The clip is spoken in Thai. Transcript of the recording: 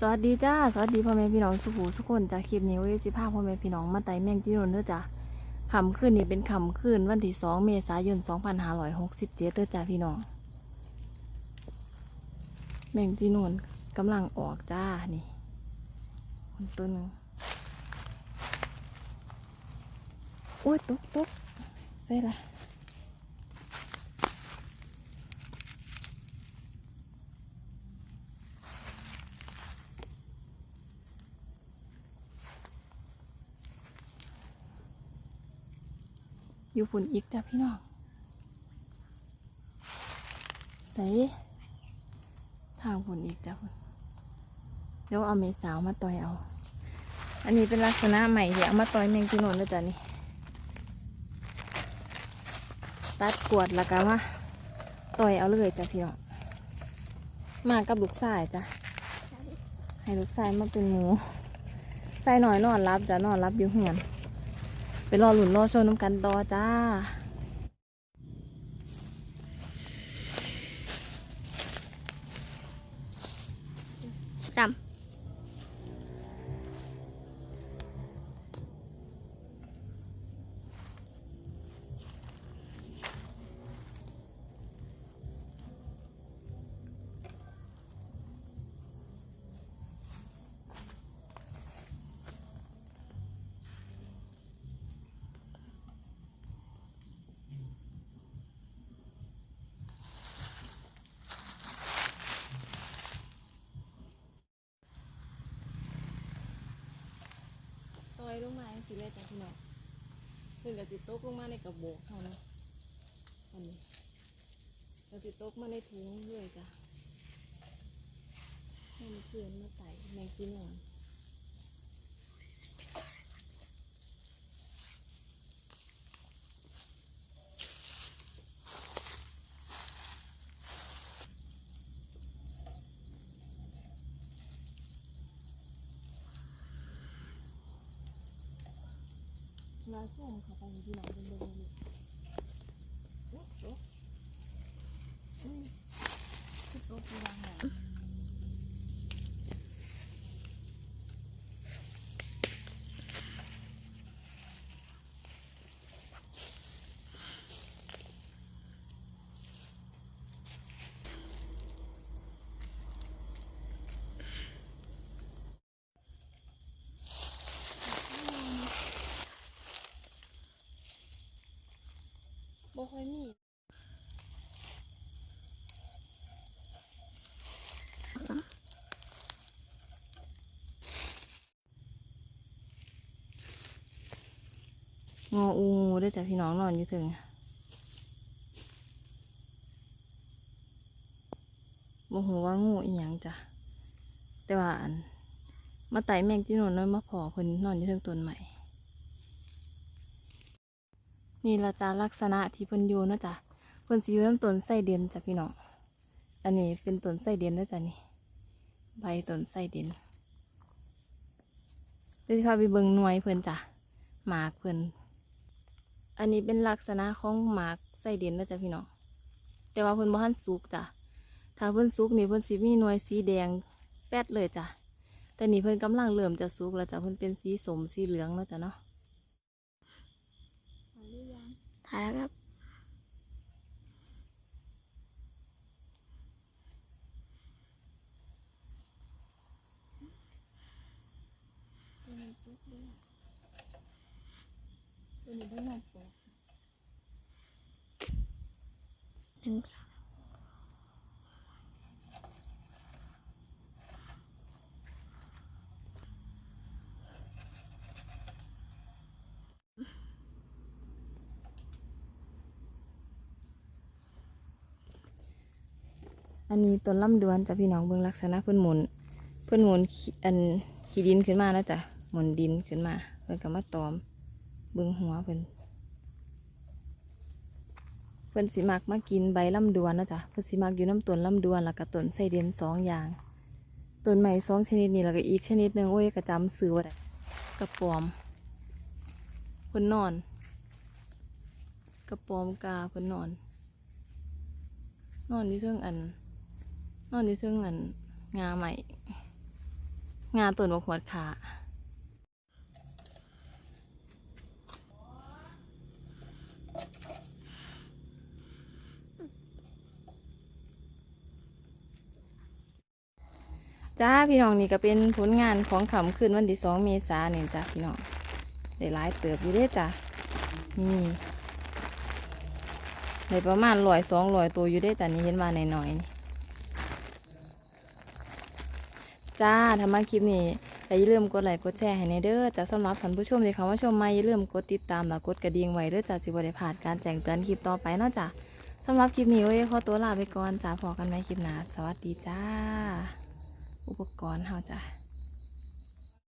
สวัสดีจ้าสวัสดีพ่อแม่พี่น้องสุขูสุกคนจากคลิปนี้ว้สิพาพ่อแม่พี่น้องมาไต่แมงจีนนเด้อจ้ะคำคืนนี้เป็นคำคืนวันที่สองเมษายน2567เจ็ดเด้อจ้าพี่น้อง แมงจีนนกำลังออกจ้านี่ตัวหนึ่งโอ้ยตกตกใส่ละ อยู่ฝุ่นอีกจ้าพี่น้องใส่ทางฝุ่นอีกจ้าฝุ่นเดี๋ยวเอาเมสาวมาต่อยเอา อันนี้เป็นลักษณะใหม่ที่เอมาต่อยแมงจีนนเลยจ้ะนี่ตัดกวดแล้วก็มาต่อยเอาเลยจ้ะพี่น้องมากับลูกชายจ้ะให้ลูกชายมาเป็นหมูใส่หน่อยนอนรับจ้ะนอนรับอยู่เหือน ไปรอหลุนรอโชว์น้ำกันต่อจ้า จ ลอยลงมาสิแม่จ้ะพี่น้องเพิ่นก็สิตกลงมาในกระบอกเขานะอันนี้ก็สิตกมาในถุงเลยจ้ะให้มันเพื่อนมาใส่แมงจีนอน มาส้มเข้าไปพี่น้องเป็นเบิ่งเลยโอ้โหอุ้ยคือตกอยู่ดังไหน บ่ ค่อยมีงออูงูได้จ้ะพี่น้องนอนอยู่ถึงบ่หูว่างูอีหยังจ้ะ แต่ว่าอันมาไต่แมงจีนนน้อยมาพอเพิ่นนอนอยู่ถึงต้นใหม่ นี่ละจ้าลักษณะที่เพิ่นอยู่นะจ้ะเพิ่นสิอยู่น้ำต้นไส้เดือนจ้ะพี่น้องอันนี้เป็นต้นไส้เดือนนะจ้ะนี่ใบต้นไส้เดือนเดี๋ยวสิพาไปเบิ่งหน่วยเพิ่นจ้ะหมากเพิ่นอันนี้เป็นลักษณะของหมากไส้เดือนนะจ้ะพี่น้องแต่ว่าเพิ่นบ่ทันสุกจ้ะถ้าเพิ่นสุกนี่เพิ่นสิมีหน่วยสีแดงแป๊ดเลยจ้ะแต่นี่เพิ่นกำลังเริ่มจะสุกแล้วจ้ะเพิ่นเป็นสีสมสีเหลืองเนาะจ้ะเนาะ ถ่ายแล้วครับตัวนี้ได้มาปลูกหนึ่งสาม อันนี้ต้นลำดวนจ้ะพี่น้องเบิ่งลักษณะเพิ่อนหมุน เพิ่อนหมุนขี้อันขี้ดินขึ้นมาแล้วจ้ะหมุนดินขึ้นมาเพิ่อนก็มาตอมเบิ่งหัวเพิ่อนเพิ่อนสิมักมากินใบลำดวนนะจ้ะเพิ่อนสิมักอยู่น้ำต้นลำดวนแล้วก็ต้นไส้เดือนสองอย่างต้นใหม่สองชนิดนี้แล้วก็อีกชนิดหนึ่งโอ้ยก็จำซื้อว่าได้กระปอมเพิ่อนนอน กระปอมกาเพิ่อนนอน นอนที่เทิงอัน นอนที่เทิงอันงาใหม่งาต้นบกหวดขาจ้าพี่น้องนี่ก็เป็นผลงานของขำคืนวันที่สองเมษายนนี่จ้าพี่น้องได้หลายเติบอยู่เด้จ้ะนี่ได้ประมาณร้อยสองร้อยตัวอยู่ได้จ้ะนี่เห็นมาหน่อยๆนี่ จ้าถ้ามาคลิปนี้อย่าลืมกดไลค์กดแชร์ให้ในเด้อจ้าสำหรับท่านผู้ชมที่เขามาชมมาอย่าลืมกดติดตามและกดกระดิ่งไว้เด้อจ้าสิบ่ได้พลาดการแจ้งเตือนคลิปต่อไปเนาะจ้ะสำหรับคลิปนี้เว้ยขอตัวลาไปก่อนจ้าพอกันไหมคลิปหน้าสวัสดีจ้า อุปกรณ์เฮาจ้า